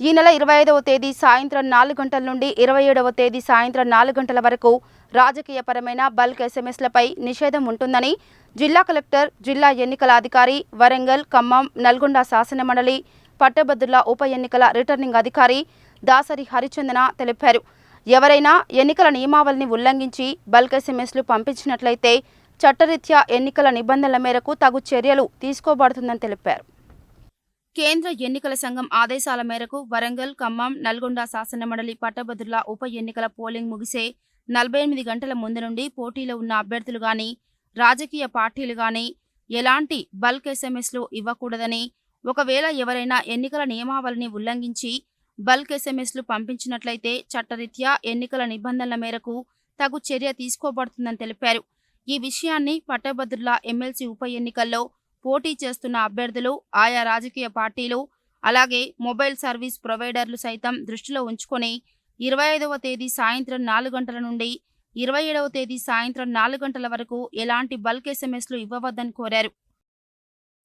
ఈ నెల ఇరవై ఐదవ తేదీ సాయంత్రం నాలుగు గంటల నుండి ఇరవై ఏడవ తేదీ సాయంత్రం నాలుగు గంటల వరకు రాజకీయపరమైన బల్క్ ఎస్ఎంఎస్లపై నిషేధం ఉంటుందని జిల్లా కలెక్టర్ జిల్లా ఎన్నికల అధికారి వరంగల్ ఖమ్మం నల్గొండ శాసనమండలి పట్టభద్రుల ఉప ఎన్నికల రిటర్నింగ్ అధికారి దాసరి హరిచందన తెలిపారు. ఎవరైనా ఎన్నికల నియమావళిని ఉల్లంఘించి బల్క్ ఎస్ఎంఎస్లు పంపించినట్లయితే చట్టరీత్యా ఎన్నికల నిబంధనల మేరకు తగు చర్యలు తీసుకోబడుతుందని తెలిపారు. కేంద్ర ఎన్నికల సంఘం ఆదేశాల మేరకు వరంగల్ ఖమ్మం నల్గొండ శాసనమండలి పట్టభద్రుల ఉప ఎన్నికల పోలింగ్ ముగిసే నలభై ఎనిమిది గంటల ముందు నుండి పోటీలో ఉన్న అభ్యర్థులు గాని రాజకీయ పార్టీలు గాని ఎలాంటి బల్క్ ఎస్ఎంఎస్లు ఇవ్వకూడదని ఒకవేళ ఎవరైనా ఎన్నికల నియమావళిని ఉల్లంఘించి బల్క్ ఎస్ఎంఎస్లు పంపించినట్లయితే చట్టరీత్యా ఎన్నికల నిబంధనల మేరకు తగు చర్య తీసుకోబడుతుందని తెలిపారు. ఈ విషయాన్ని పట్టభద్రుల ఎమ్మెల్సీ ఉప ఎన్నికల్లో పోటీ చేస్తున్న అభ్యర్థులు ఆయా రాజకీయ పార్టీలు అలాగే మొబైల్ సర్వీస్ ప్రొవైడర్లు సైతం దృష్టిలో ఉంచుకొని ఇరవై ఐదవ తేదీ సాయంత్రం నాలుగు గంటల నుండి ఇరవై ఏడవ తేదీ సాయంత్రం నాలుగు గంటల వరకు ఎలాంటి బల్క్ ఎస్ఎంఎస్లు ఇవ్వవద్దని కోరారు.